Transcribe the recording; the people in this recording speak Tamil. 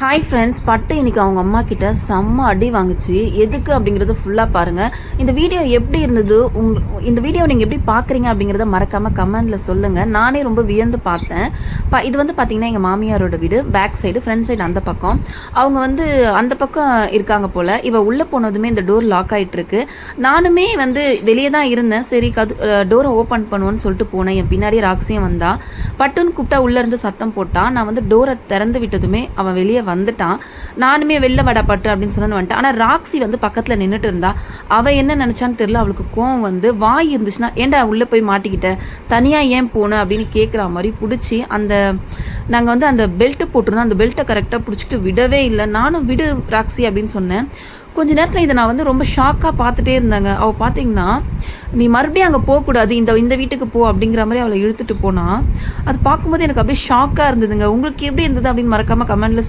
ஹாய் ஃப்ரெண்ட்ஸ் பட்டு இன்னைக்கு அவங்க அம்மா கிட்ட செம்ம அடி வாங்குச்சு. எதுக்கு அப்படிங்கறத ஃபுல்லா பாருங்க. இந்த வீடியோ எப்படி இருந்தது? உங்க இந்த வீடியோ நீங்க எப்படி பாக்குறீங்க அப்படிங்கறத மறக்காம கமெண்ட்ல சொல்லுங்க. நானே ரொம்ப வியந்து பார்த்தேன். ப- இது வந்து பாத்தீங்கன்னா எங்க மாமியாரோட வீடு. பேக் சைடு ஃப்ரண்ட் சைடு அந்த பக்கம். அவங்க வந்து அந்த பக்கம் இருக்காங்க போல. இவ உள்ள போனதுமே இந்த டோர் லாக் ஆயிட்டு இருக்கு. நானுமே வந்து வெளியே தான் இருந்தேன். சரி கது டோரை ஓப்பன் பண்ணுவோன்னு சொல்லிட்டு போனேன். என் பின்னாடி ராக்ஸியும் வந்தா. பட்டுன்னு கூப்பிட்டா உள்ள இருந்து சத்தம் போட்டான் நான் வந்து டோரை திறந்து விட்டதுமே அவன் வெளியே வந்துட்டான். நானுமே வெளில வடப்பட்டு பட்டு அப்படின்னு சொன்னு வந்துட்டேன். ஆனா ராக்ஸி வந்து பக்கத்துல நின்னுட்டு இருந்தா அவ என்ன நினைச்சான்னு தெரியல. அவளுக்கு கோவம் வந்து வாய் இருந்துச்சுன்னா ஏன்டா உள்ள போய் மாட்டிக்கிட்ட? தனியா ஏன் போன? அப்படின்னு கேட்குற மாதிரி பிடிச்சி அந்த நாங்க வந்து அந்த பெல்ட்டு போட்டிருந்தோம். அந்த பெல்ட்டை கரெக்டா பிடிச்சிட்டு விடவே இல்லை. நானும் விடு ராக்ஸி அப்படின்னு சொன்னேன். கொஞ்ச நேரத்தில் இதை நான் வந்து ரொம்ப ஷாக்காக பார்த்துட்டே இருந்தாங்க. அவள் பார்த்தீங்கன்னா நீ மறுபடியும் அங்கே போகக்கூடாது. இந்த இந்த வீட்டுக்கு போ அப்படிங்கிற மாதிரி அவளை இழுத்துட்டு போனா. அது பார்க்கும்போது எனக்கு அப்படியே ஷாக்காக இருந்ததுங்க. உங்களுக்கு எப்படி இருந்தது? அப்படின்னு மறக்காம கமெண்ட்ல